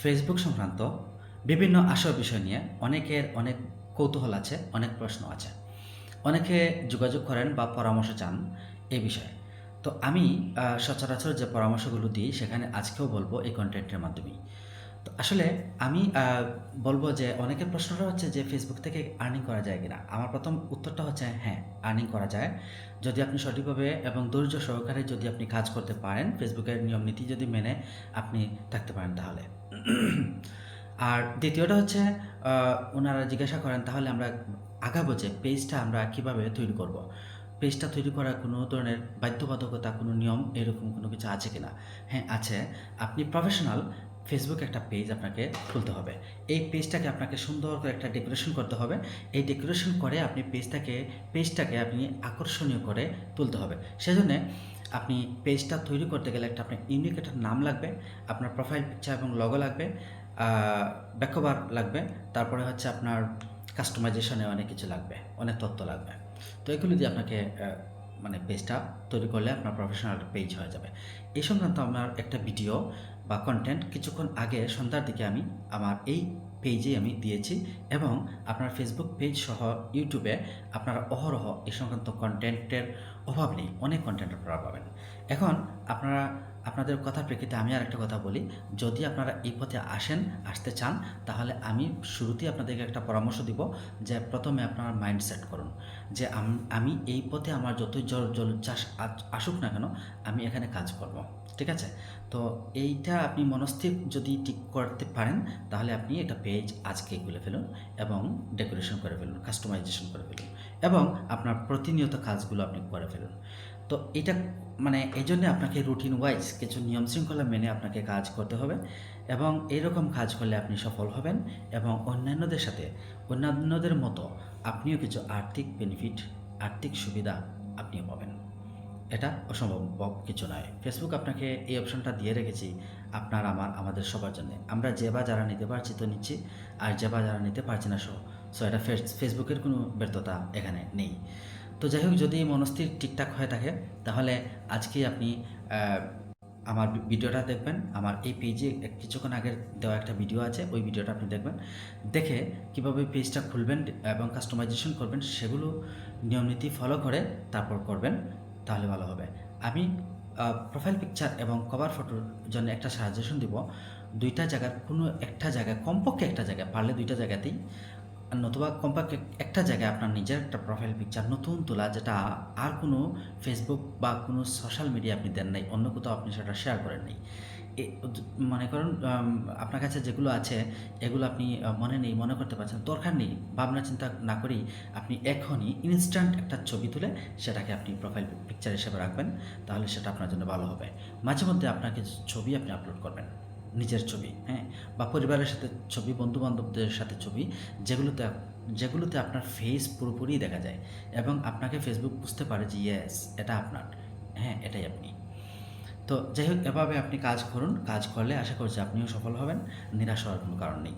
Facebook সংক্রান্ত বিভিন্ন আশয় বিষয় নিয়ে অনেকের অনেক কৌতূহল আছে, অনেক প্রশ্ন আছে। অনেকে যোগাযোগ করেন বা পরামর্শ চান এ বিষয়ে। তো আমি সচরাচর যে পরামর্শগুলো দিই, সেখানে আজকেও বলব এই কন্টেন্টের মাধ্যমেই। আসলে আমি বলব যে অনেকের প্রশ্নটা হচ্ছে যে ফেসবুক থেকে আর্নিং করা যায় কিনা? আমার প্রথম উত্তরটা হচ্ছে হ্যাঁ আর্নিং করা যায়। যদি আপনি সঠিকভাবে এবং ধৈর্য সহকারে যদি আপনি কাজ করতে পারেন ফেসবুকের নিয়ম নীতি যদি মেনে আপনি থাকতে পারেন তাহলে। আর দ্বিতীয়টা হচ্ছে ওনারা জিজ্ঞাসা করেন তাহলে আমরা আগাবো যে পেজটা আমরা কীভাবে তৈরি করব। পেজটা তৈরি করার কোনো ধরনের বাধ্যবাধকতা, কোনো নিয়ম এরকম কোনো কিছু আছে কিনা? হ্যাঁ আছে। আপনি প্রফেশনাল ফেসবুক একটা পেজ আপনাকে খুলতে হবে। এই পেজটাকে আপনাকে সুন্দর করে একটা ডেকোরেশন করতে হবে। এই ডেকোরেশন করে আপনি পেজটাকে পেজটাকে আপনি আকর্ষণীয় করে তুলতে হবে। সেজন্য আপনি পেজটা তৈরি করতে গেলে একটা আপনার ইউনিক একটা নাম লাগবে, আপনার প্রোফাইল পিকচার এবং লগো লাগবে ব্যাকবার লাগবে, তারপরে হচ্ছে আপনার কাস্টমাইজেশনে অনেক কিছু লাগবে, অনেক তথ্য লাগবে। তো এগুলো দিয়ে আপনাকে মানে পেজটা তৈরি করলে আপনার প্রফেশনাল পেজ হয়ে যাবে। এই সংক্রান্ত আমার একটা ভিডিও বা কন্টেন্ট কিছুক্ষণ আগে সন্ধ্যার দিকে আমি আমার এই পেজে আমি দিয়েছি এবং আপনার ফেসবুক পেজ সহ ইউটিউবে আপনারা অহরহ এই সংক্রান্ত কন্টেন্টের অভাব নেই। অনেক কন্টেন্ট আপনারা পাবেন। এখন আপনারা আপনাদের কথার প্রেক্ষিতে আমি আর একটা কথা বলি। যদি আপনারা এই পথে আসেন, আসতে চান, তাহলে আমি শুরুতেই আপনাদেরকে একটা পরামর্শ দিব যে প্রথমে আপনার মাইন্ড সেট করুন। যে আমি এই পথে আমার যতই জল জল চাষ আসুক না কেন, আমি এখানে কাজ করব। ঠিক আছে? তো এইটা আপনি মনস্থির যদি ঠিক করতে পারেন, তাহলে আপনি এটা পেজ আজকে খুলে ফেলুন এবং ডেকোরেশন করে ফেলুন কাস্টমাইজেশন করে ফেলুন। এবং আপনার প্রতিনিয়ত কাজগুলো আপনি করে ফেলুন। তো এটা মানে এই জন্যে আপনাকে রুটিন ওয়াইজ কিছু নিয়ম শৃঙ্খলা মেনে আপনাকে কাজ করতে হবে এবং এইরকম কাজ করলে আপনি সফল হবেন এবং অন্যান্যদের সাথে, অন্যান্যদের মতো আপনিও কিছু আর্থিক বেনিফিট আর্থিক সুবিধা আপনিও পাবেন। এটা অসম্ভব কিছু নয়। ফেসবুক আপনাকে এই অপশনটা দিয়ে রেখেছি, আপনার, আমার, আমাদের সবার জন্য। আমরা যে বা যারা নিতে পারছি তো নিচ্ছি, আর যে বা যারা নিতে পারছি না সো সো এটা ফেস- ফেসবুকের কোনো ব্যর্থতা এখানে নেই। তো যাই হোক, যদি মনস্থির ঠিকঠাক হয়ে থাকে, তাহলে আজকে আপনি আমার ভিডিওটা দেখবেন। আমার এই পেজে কিছুক্ষণ আগের দেওয়া একটা ভিডিও আছে, ওই ভিডিওটা আপনি দেখবেন। দেখে কীভাবে পেজটা খুলবেন এবং কাস্টমাইজেশন করবেন, সেগুলো নিয়মনীতি ফলো করে তারপর করবেন, তাহলে ভালো হবে। আমি প্রোফাইল পিকচার এবং কভার ফটোর জন্য একটা সাজেশন দিব। দুইটা জায়গার কোনো একটা জায়গায়, কমপক্ষে একটা জায়গায়, পারলে দুইটা জায়গাতেই নতুবা কমপক্ষে একটা জায়গায় আপনার নিজের একটা প্রোফাইল পিকচার নতুন তোলা, যেটা আর কোনো ফেসবুক বা কোনো সোশ্যাল মিডিয়া আপনি দেন নাই, অন্য কোথাও আপনি সেটা শেয়ার করেন নাই। মনে করেন আপনার কাছে যেগুলো আছে, এগুলো আপনি মনে নেই, মনে করতে পারছেন, দরকার নেই, ভাবনা চিন্তা না করেই আপনি এখনই ইনস্ট্যান্ট একটা ছবি তুলে সেটাকে আপনি প্রোফাইল পিকচার হিসেবে রাখবেন, তাহলে সেটা আপনার জন্য ভালো হবে। মাঝে মধ্যে আপনার কিছু ছবি আপনি আপলোড করবেন। নিজের ছবি হ্যাঁ? বা পরিবারের সাথে ছবি, বন্ধুবান্ধবদের সাথে ছবি, যেগুলোতে যেগুলোতে আপনার ফেস পুরোপুরি দেখা যায় এবং আপনাকে ফেসবুক বুঝতে পারে যে ইয়েস এটা আপনার হ্যাঁ এটাই আপনি। তো যাই হোক, এভাবে আপনি কাজ করুন। কাজ করলে আশা করছি আপনিও সফল হবেন, নিরাশ হওয়ার কোনো কারণ নেই।